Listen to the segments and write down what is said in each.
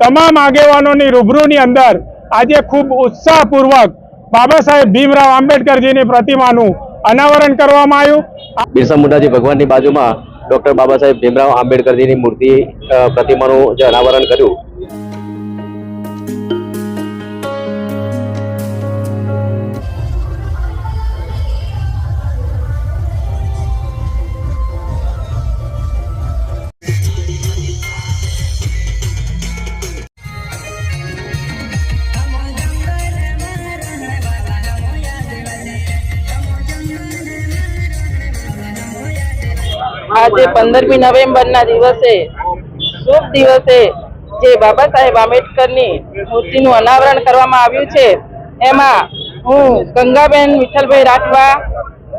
તમામ આગેવાનોની રૂબરૂની અંદર આજે ખૂબ ઉત્સાહપૂર્વક બાબા સાહેબ ભીમરાવ આંબેડકરજીની પ્રતિમાનું અનાવરણ કરવામાં આવ્યું. બિરસા મુંડાજી ભગવાનની બાજુમાં ડોક્ટર બાબા સાહેબ ભીમરાવ આંબેડકરજીની મૂર્તિ પ્રતિમાનું જે અનાવરણ કર્યું. આજે પંદરમી નવેમ્બરના દિવસે, શુભ દિવસે જે બાબા સાહેબ આંબેડકરની મૂર્તિનું અનાવરણ કરવામાં આવ્યું છે, એમાં હું ગંગાબેન વિઠ્ઠલભાઈ રાઠવા,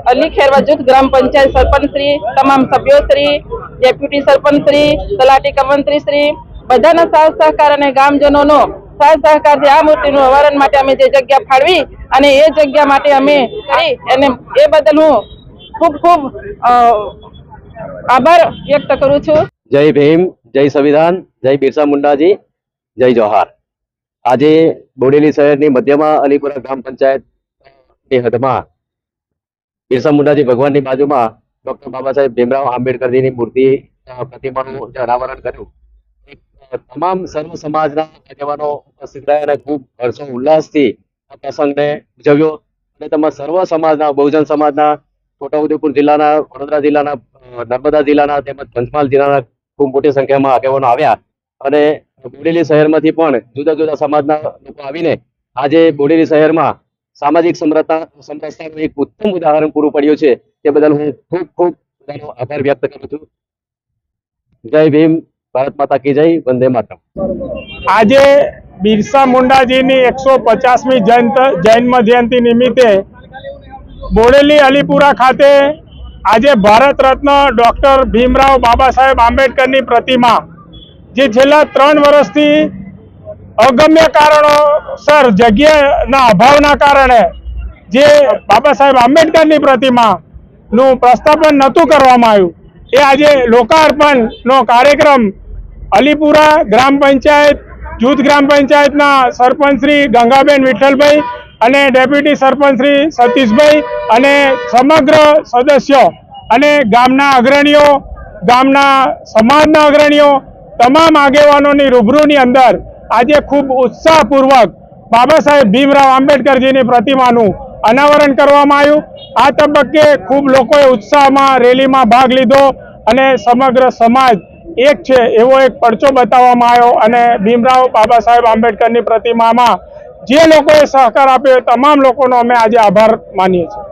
અલી ખેરવા જૂથ ગ્રામ પંચાયત સરપંચ શ્રી, તમામ સભ્યો શ્રી, ડેપ્યુટી સરપંચ શ્રી, તલાટી કમંત્રી શ્રી, બધાના સાથ સહકાર અને ગામજનોનો સાથ સહકારથી આ મૂર્તિનું અવરણ માટે અમે જે જગ્યા ફાળવી અને એ જગ્યા માટે અમે કરી એને એ બદલ હું ખૂબ ખૂબ આભાર વ્યક્ત કરું છું. જય ભીમ, જય સંવિધાન, જય બિરસા મુંડાજી, જય જોહાર. આજે બોડેલી શહેરની મધ્યમાં અલીપુરા ગ્રામ પંચાયતની હદમાં બિરસા મુંડાજી ભગવાનની બાજુમાં ડોક્ટર બાબા સાહેબ ભીમરાવ આંબેડકરજીની મૂર્તિ પ્રતિમાનું જે અનાવરણ કર્યું તમામ સર્વ સમાજના આગેવાનો ઉપસ્થિત રહ્યા અને ખૂબ હર્ષો ઉલ્લાસથી આ પ્રસંગને ઉજવ્યો. અને તેમાં સર્વ સમાજના, બહુજન સમાજના, છોટાઉદેપુર જિલ્લાના, વડોદરા જિલ્લાના નર્મદા જિલ્લાના તેમજ પંચમહાલ જિલ્લાના ખૂબ મોટી સંખ્યામાં આગેવાનો આવ્યા અને બોડેલી શહેરમાંથી પણ જુદા જુદા સમાજના લોકો આવીને આજે બોડેલી શહેરમાં સામાજિક સમરસતા સમરસતાનું એક ઉત્તમ ઉદાહરણ પૂરું પડ્યું છે. તે બદલ હું ખૂબ ખૂબ બધાનો આભાર વ્યક્ત કરું છું. જય ભીમ, ભારત માતા કી જય, વંદે માતરમ. આજે બિરસા મુંડાજીની એકસો પચાસમી જયંત જન્મ જયંતિ નિમિત્તે બોડેલી અલીપુરા ખાતે આજે ભારત રત્ન ડોક્ટર ભીમરાવ બાબા સાહેબ આંબેડકરની પ્રતિમા, જે છેલ્લા ત્રણ વર્ષથી અગમ્ય કારણોસર જગ્યાના અભાવના કારણે જે બાબા સાહેબ આંબેડકરની પ્રતિમાનું પ્રસ્થાપન નહોતું કરવામાં આવ્યું, એ આજે લોકાર્પણનો કાર્યક્રમ અલીપુરા ગ્રામ પંચાયત, જૂથ ગ્રામ પંચાયતના સરપંચ શ્રી ગંગાબેન વિઠ્ઠલભાઈ અને ડેપ્યુટી સરપંચ શ્રી સતીશભાઈ અને સમગ્ર સદસ્યો અને ગામના અગ્રણીઓ, ગામના સમાજના અગ્રણીઓ, તમામ આગેવાનોની રૂબરૂની અંદર આજે ખૂબ ઉત્સાહપૂર્વક બાબા સાહેબ ભીમરાવ આંબેડકરજીની પ્રતિમાનું અનાવરણ કરવામાં આવ્યું. આ તબક્કે ખૂબ લોકોએ ઉત્સાહમાં રેલીમાં ભાગ લીધો અને સમગ્ર સમાજ એક છે એવો એક પડચો બતાવવામાં આવ્યો અને ભીમરાવ બાબા સાહેબ આંબેડકરની પ્રતિમામાં જે લોકોએ સહકાર આપ્યો તમામ લોકોનો અમે આજે આભાર માનીએ છીએ.